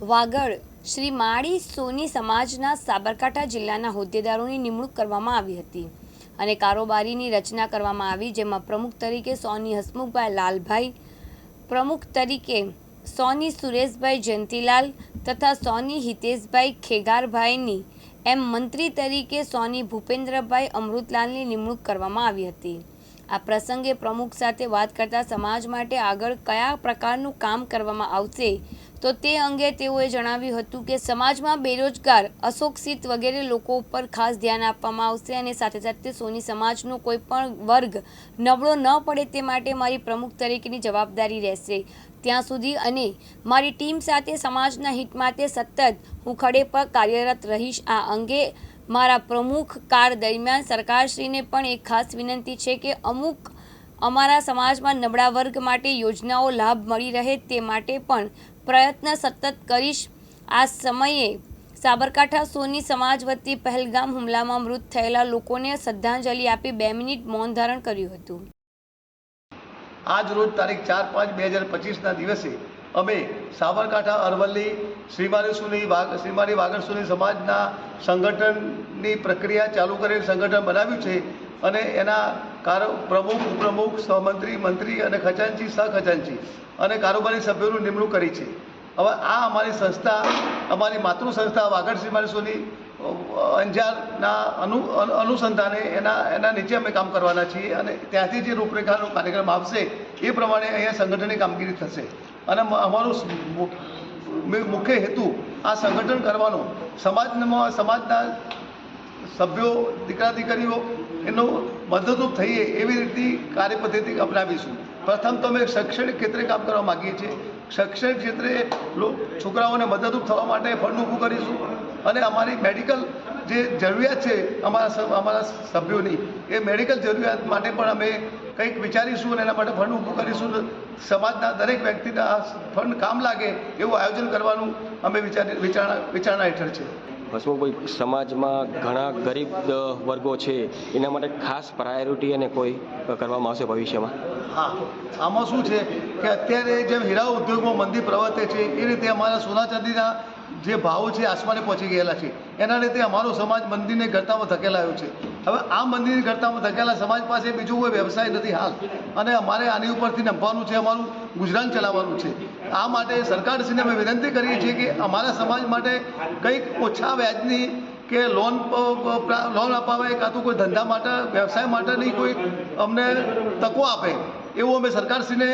વાગડ શ્રી માળી સોની સમાજના સાબરકાંઠા જિલ્લાના હોદ્દેદારોની નિમણૂક કરવામાં આવી હતી અને કારોબારીની રચના કરવામાં આવી, જેમાં પ્રમુખ તરીકે સોની હસમુખભાઈ લાલભાઈ, પ્રમુખ તરીકે સોની સુરેશભાઈ જયંતિલાલ તથા સોની હિતેશભાઈ ખેગારભાઈની એમ મંત્રી તરીકે સોની ભૂપેન્દ્રભાઈ અમૃતલાલની નિમણૂક કરવામાં આવી હતી. આ પ્રસંગે પ્રમુખ સાથે વાત કરતા સમાજ માટે આગળ કયા પ્રકારનું કામ કરવામાં આવશે તો તે અંગે તેઓએ જણાવ્યું હતું કે સમાજમાં બેરોજગાર અશોક્ષિત વગેરે લોકો ઉપર ખાસ ધ્યાન આપવામાં આવશે અને સાથે સાથે સોની સમાજનો કોઈ પણ વર્ગ નબળો ન પડે તે માટે મારી પ્રમુખ તરીકેની જવાબદારી રહેશે. ત્યાં સુધી અને મારી ટીમ સાથે સમાજના હિત માટે સતત હું ખડે પર કાર્યરત રહીશ. આ અંગે મારા પ્રમુખ કાર દરમિયાન સરકારશ્રીને પણ એક ખાસ વિનંતી છે કે અમુક અમારા સમાજમાં નબળા વર્ગ માટે યોજનાઓ લાભ મળી રહે તે માટે પણ પ્રયત્ન સતત કરીશ. આ સમયે સાબરકાંઠા સોની સમાજ વતી પહેલગામ હુમલામાં મૃત થયેલા લોકોને શ્રદ્ધાંજલિ આપી બે મિનિટ મૌન ધારણ કર્યું હતું. આજ રોજ તારીખ ચાર પાંચ બે હજાર પચીસના દિવસે અમે સાબરકાંઠા અરવલ્લી શ્રીમારી સુની વાગ શ્રીમાની વાગડ સુની સમાજના સંગઠનની પ્રક્રિયા ચાલુ કરેલ સંગઠન બનાવ્યું છે. અને એના કાર, પ્રમુખ, ઉપપ્રમુખ, સહમંત્રી, મંત્રી અને ખજાનચી, સહખજાનચી અને કારોબારી સભ્યોની નિમણૂક કરી છે. હવે આ અમારી સંસ્થા, અમારી માતૃ સંસ્થા વાગડ શ્રીમાની સોની અંજારના અનુ, અનુ- અનુસંધાને એના એના નીચે અમે કામ કરવાના છીએ અને ત્યાંથી જે રૂપરેખાનો કાર્યક્રમ આવશે એ પ્રમાણે અહીંયા સંગઠનની કામગીરી થશે. અને અમારું મુખ્ય હેતુ આ સંગઠન કરવાનો. સમાજમાં, સમાજના સભ્યો દીકરા દીકરીઓ એનો મદદરૂપ થઈએ એવી રીતની કાર્યપદ્ધતિ અપનાવીશું. પ્રથમ તો અમે શૈક્ષણિક ક્ષેત્રે કામ કરવા માગીએ છીએ. શૈક્ષણિક ક્ષેત્રે છોકરાઓને મદદરૂપ થવા માટે ફંડ ઊભું કરીશું. અને અમારી મેડિકલ જે જરૂરિયાત છે અમારા અમારા સભ્યોની, એ મેડિકલ જરૂરિયાત માટે પણ અમે કંઈક વિચારીશું અને એના માટે ફંડ ઊભું કરીશું. સમાજના દરેક વ્યક્તિના ફંડ કામ લાગે એવું આયોજન કરવાનું અમે વિચારી, વિચારણા વિચારણા હેઠળ છે. હસમુખભાઈ, સમાજમાં ઘણા ગરીબ વર્ગો છે. એના માટે ખાસ પ્રાયોરિટી અને કોઈ કરવામાં આવશે ભવિષ્યમાં? હા. આમાં શું છે કે અત્યારે જેમ હીરા ઉદ્યોગમાં મંદી પ્રવર્તે છે, એ રીતે અમારા સોના ચાંદીના જે ભાવો છે આસમાને પહોંચી ગયેલા છે. એના લીધે અમારો સમાજ મંદિરને ગરતામાં ધકેલાયો છે. હવે આ મંદિરની ગરતામાં ધકેલા સમાજ પાસે બીજું કોઈ વ્યવસાય નથી હાલ. અને અમારે આની ઉપરથી નંભવાનું છે, અમારું ગુજરાન ચલાવવાનું છે. આ માટે સરકારશ્રીને અમે વિનંતી કરીએ છીએ કે અમારા સમાજ માટે કંઈક ઓછા વ્યાજની કે લોન લોન અપાવે કાં તો કોઈ ધંધા માટે, વ્યવસાય માટેની કોઈ અમને તકો આપે, એવું અમે સરકારશ્રીને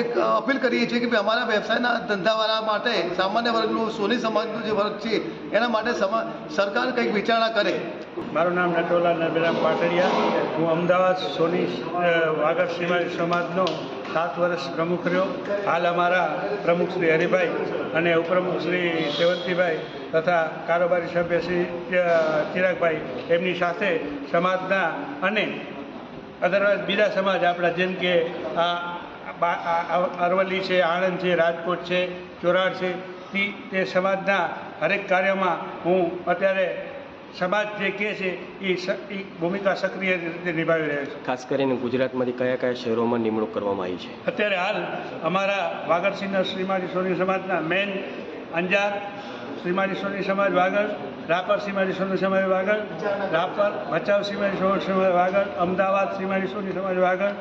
એક અપીલ કરીએ છીએ કે ભાઈ અમારા વ્યવસાયના ધંધાવાળા માટે, સામાન્ય વર્ગનું, સોની સમાજનું જે વર્ગ છે, એના માટે સરકાર કંઈક વિચારણા કરે. મારું નામ નટોલા નરબેરામ પાટડિયા. હું અમદાવાદ સોની શ્રીમાળી સમાજનો સાત વર્ષ પ્રમુખ રહ્યો. હાલ અમારા પ્રમુખ શ્રી હરિભાઈ અને ઉપપ્રમુખ શ્રી સેવંતીભાઈ તથા કારોબારી સભ્ય શ્રી ચિરાગભાઈ એમની સાથે સમાજના અને અદરવાઇઝ બીજા સમાજ આપણા જેમ કે આ અરવલ્લી છે, આણંદ છે, રાજકોટ છે, ચોરાડ છે તે સમાજના હરેક કાર્યમાં હું અત્યારે સમાજ જે કહે છે એ એ ભૂમિકા સક્રિય રીતે નિભાવી રહ્યો છે. ખાસ કરીને ગુજરાતમાંથી કયા કયા શહેરોમાં નિમણૂક કરવામાં આવી છે? અત્યારે હાલ અમારા વાગડસિંહના શ્રીમાજી સોની સમાજના મેન અંજાર શ્રીમાજી સોની સમાજ વાગડ રાપર શ્રીમાજી સોની સમાજ વાગડ રાપર ભચાઉ શ્રીમાજી સોની સમાજ વાગડ અમદાવાદ શ્રીમાજી સોની સમાજ વાગડ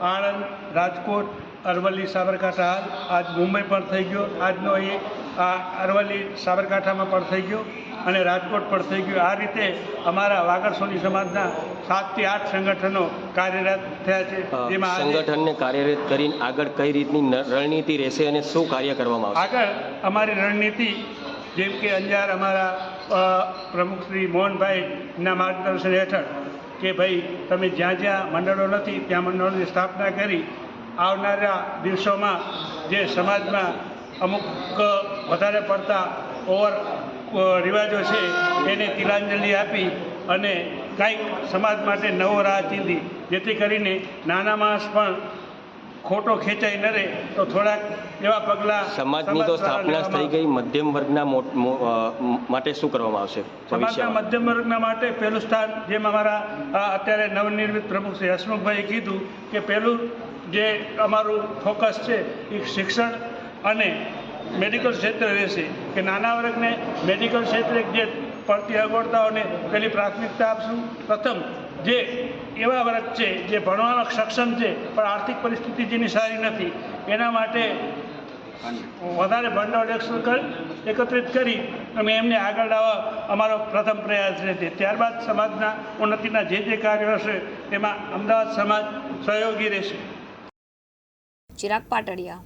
આણંદ રાજકોટ અરવલ્લી સાબરકાંઠા હાલ. આજ મુંબઈ પણ થઈ ગયો. આજનો એ આ અરવલ્લી સાબરકાંઠામાં પણ થઈ ગયો. અને રાજકોટ પણ થઈ ગયું. આ રીતે અમારા વાગડ સોની સમાજના સાતથી આઠ સંગઠનો કાર્યરત થયા છે. જેમાં સંગઠનને કાર્યરત કરીને આગળ કઈ રીતની રણનીતિ રહેશે અને શું કાર્ય કરવામાં આવશે? આગળ અમારી રણનીતિ જેમ કે અંજાર અમારા પ્રમુખ શ્રી મોહનભાઈના માર્ગદર્શન હેઠળ કે ભાઈ તમે જ્યાં જ્યાં મંડળો નથી ત્યાં મંડળોની સ્થાપના કરી આવનારા દિવસોમાં જે સમાજમાં અમુક વધારે પડતા ઓવર રિવાજો છે એને તિલાંજલિ આપી અને કંઈક સમાજ માટે નવો રાહ ચીંધી. જેથી કરીને નાના માણસ પણ ખોટો ખેંચાઈ ન રહે તો થોડાક એવા પગલાં સમાજની તો સ્થાપના થઈ ગઈ મધ્યમ વર્ગના માટે શું કરવામાં આવશે સમાજના મધ્યમ વર્ગના માટે પહેલું સ્થાન જેમ અમારા અત્યારે નવનિર્મિત પ્રમુખ શ્રી હસમુખભાઈએ કીધું કે પહેલું જે અમારું ફોકસ છે એ શિક્ષણ અને મેડિકલ ક્ષેત્ર રહેશે કે નાના વર્ગને મેડિકલ ક્ષેત્રે જે પડતી અગવડતાઓને પહેલી પ્રાથમિકતા આપશું? પ્રથમ, જે એવા વર્ગ છે, જે ભણવામાં સક્ષમ છે, પણ આર્થિક પરિસ્થિતિ જેની સારી નથી, એના માટે વધારે ભંડોળ એકત્રિત કરી અમે એમને આગળ લાવવા અમારો પ્રથમ પ્રયાસ રહેશે. ત્યારબાદ સમાજના ઉન્નતિના જે જે કાર્યો હશે તેમાં અમદાવાદ સમાજ સહયોગી રહેશે. ચિરાગ પાટડિયા.